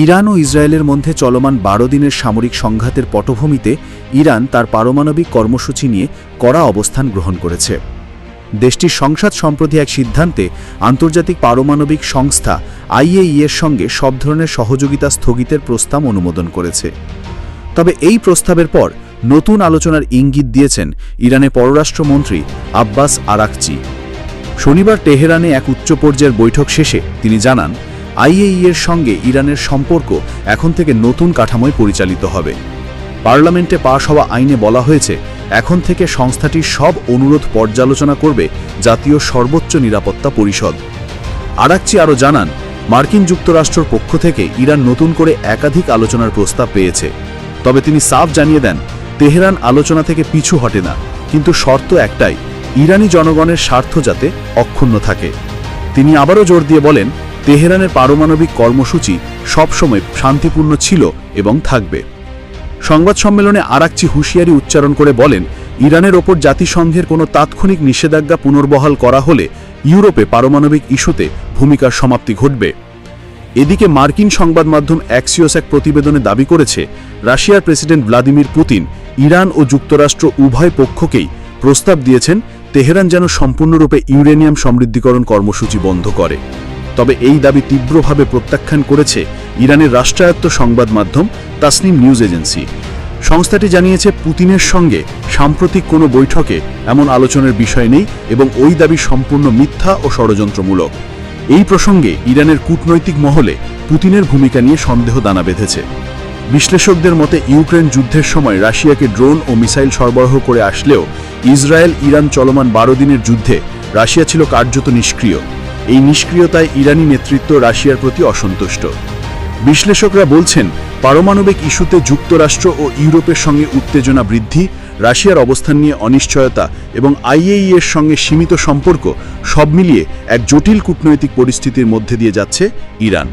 Iran ও ইসরায়েলের মধ্যে চলমান বারো দিনের সামরিক সংঘাতের পটভূমিতে ইরান তার পারমাণবিক কর্মসূচি নিয়ে কড়া অবস্থান গ্রহণ করেছে। দেশটির সংসদ সম্প্রতি এক সিদ্ধান্তে আন্তর্জাতিক পারমাণবিক সংস্থা আইএই এর সঙ্গে সব ধরনের সহযোগিতা স্থগিতের প্রস্তাব অনুমোদন করেছে। তবে এই প্রস্তাবের পর নতুন আলোচনার ইঙ্গিত দিয়েছেন ইরানের পররাষ্ট্রমন্ত্রী আব্বাস আরাকচি। শনিবার তেহরানে এক উচ্চ পর্যায়ের বৈঠক শেষে তিনি জানান আইএই এর সঙ্গে ইরানের সম্পর্ক এখন থেকে নতুন কাঠামোয় পরিচালিত হবে। পার্লামেন্টে পাশ হওয়া আইনে বলা হয়েছে, এখন থেকে সংস্থাটির সব অনুরোধ পর্যালোচনা করবে জাতীয় সর্বোচ্চ নিরাপত্তা পরিষদ। আরাকচি আরও জানান, মার্কিন যুক্তরাষ্ট্রের পক্ষ থেকে ইরান নতুন করে একাধিক আলোচনার প্রস্তাব পেয়েছে। তবে তিনি সাফ জানিয়ে দেন, তেহরান আলোচনা থেকে পিছু হটে না, কিন্তু শর্ত একটাই, ইরানি জনগণের স্বার্থ যাতে অক্ষুণ্ণ থাকে। তিনি আবারও জোর দিয়ে বলেন তেহরানের পারমাণবিক কর্মসূচি সবসময় শান্তিপূর্ণ ছিল এবং থাকবে। সংবাদ সম্মেলনে আরাকচি হুঁশিয়ারি উচ্চারণ করে বলেন, ইরানের ওপর জাতিসংঘের কোনো তাৎক্ষণিক নিষেধাজ্ঞা পুনর্বহাল করা হলে ইউরোপে পারমাণবিক ইস্যুতে ভূমিকার সমাপ্তি ঘটবে। এদিকে মার্কিন সংবাদ মাধ্যম অ্যাক্সিওস এক প্রতিবেদনে দাবি করেছে, রাশিয়ার প্রেসিডেন্ট ভ্লাদিমির পুতিন ইরান ও যুক্তরাষ্ট্র উভয় পক্ষকেই প্রস্তাব দিয়েছেন, তেহরান যেন সম্পূর্ণরূপে ইউরেনিয়াম সমৃদ্ধিকরণ কর্মসূচি বন্ধ করে। তবে এই দাবি তীব্রভাবে প্রত্যাখ্যান করেছে ইরানের রাষ্ট্রায়ত্ত সংবাদ মাধ্যম তাসনিম নিউজ এজেন্সি। সংস্থাটি জানিয়েছে, পুতিনের সঙ্গে সাম্প্রতিক কোনো বৈঠকে এমন আলোচনার বিষয় নেই এবং ওই দাবি সম্পূর্ণ মিথ্যা ও ষড়যন্ত্রমূলক। এই প্রসঙ্গে ইরানের কূটনৈতিক মহলে পুতিনের ভূমিকা নিয়ে সন্দেহ দানা বেঁধেছে। বিশ্লেষকদের মতে, ইউক্রেন যুদ্ধের সময় রাশিয়াকে ড্রোন ও মিসাইল সরবরাহ করে আসলেও ইসরায়েল ইরান চলমান বারো দিনের যুদ্ধে রাশিয়া ছিল কার্যত নিষ্ক্রিয়। এই নিষ্ক্রিয়তায় ইরানি নেতৃত্ব রাশিয়ার প্রতি অসন্তুষ্ট। বিশ্লেষকরা বলছেন, পারমাণবিক ইস্যুতে যুক্তরাষ্ট্র ও ইউরোপের সঙ্গে উত্তেজনা বৃদ্ধি, রাশিয়ার অবস্থান নিয়ে অনিশ্চয়তা এবং আইএই এর সঙ্গে সীমিত সম্পর্ক সব মিলিয়ে এক জটিল কূটনৈতিক পরিস্থিতির মধ্যে দিয়ে যাচ্ছে ইরান।